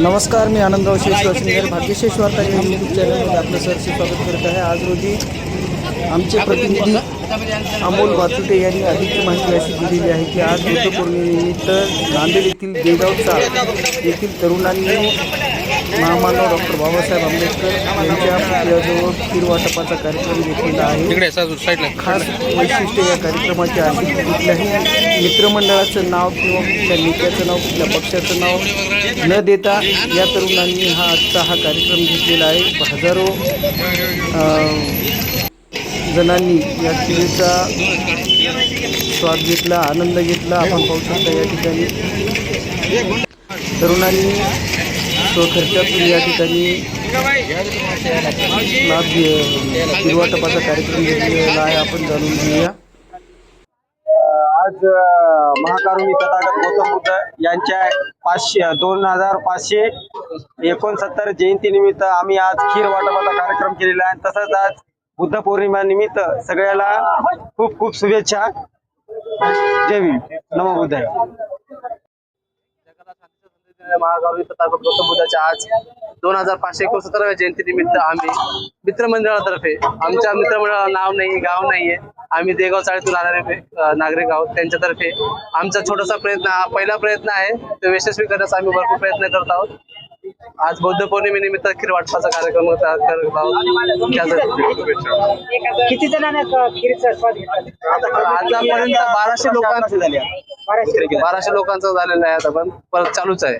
नमस्कार मी आनंदराव शेषवासिंगर भाग्यशेष वार्ता या यूट्यूब चॅनलमध्ये आपलं सरचे स्वागत करत आहे. आज रोजी आमचे प्रतिनिधी अमोल वाचुटे यांनी अधिक माहिती अशी दिलेली आहे की आज बुद्ध पौर्णिमेनिमित्त नांदेड येथील देगावचा येथील तरुणांनी महामानव डॉक्टर बाबासाहेब आंबेडकर यांच्या पुतळ्याजवळ खीर वाटपाचा कार्यक्रम घेतलेला आहे खास वैशिष्ट्य या कार्यक्रमाचे आहे की कुठल्याही मित्रमंडळाचं नाव किंवा कुठल्या नेत्याचं नाव कुठल्या पक्षाचं नाव न देता या तरुणांनी हा आजचा हा कार्यक्रम घेतलेला आहे. हजारो जणांनी या खिरीचा स्वाद घेतला आनंद घेतला. आपण पाहू शकता या ठिकाणी तरुणांनी स्वखर्चातून या ठिकाणी लाभ घे- कार्यक्रम घेतलेला आहे आपण जाणून घेऊया. आज महाकारुणी तथागत गौतम बुद्ध यांच्या पाचशे दोन हजार पाचशे एकोणसत्तर जयंतीनिमित्त आम्ही आज खीर वाटपाचा कार्यक्रम केलेला आहे. तसंच आज बुद्ध पौर्णिमा निमित्त सगळ्याला खूप खूप शुभेच्छा. जय भीम. नमो बुद्धाय. महागावी तथागत गौतम बुद्धाच्या आज दोन हजार पाचशे एकोणसत्तराव्या जयंतीनिमित्त आम्ही मित्रमंडळातर्फे आमच्या मित्रमंडळाला नाव नाही गाव नाहीये आम्ही देगाव चाळीतून अ, नागरिक आहोत. त्यांच्यातर्फे आमचा छोटासा प्रयत्न हा पहिला प्रयत्न आहे. तो यशस्वी करण्याचा आम्ही भरपूर प्रयत्न करत आहोत. आज बौद्ध पौर्णिमेनिमित्त खीर वाटपाचा कार्यक्रम करत आहोत. किती जणांना खीरचा स्वाद घेतला? आतापर्यंत बाराशे लोकांचे झाले बाराशे लोकांचं झालेलं आहे आता पण परत चालूच आहे.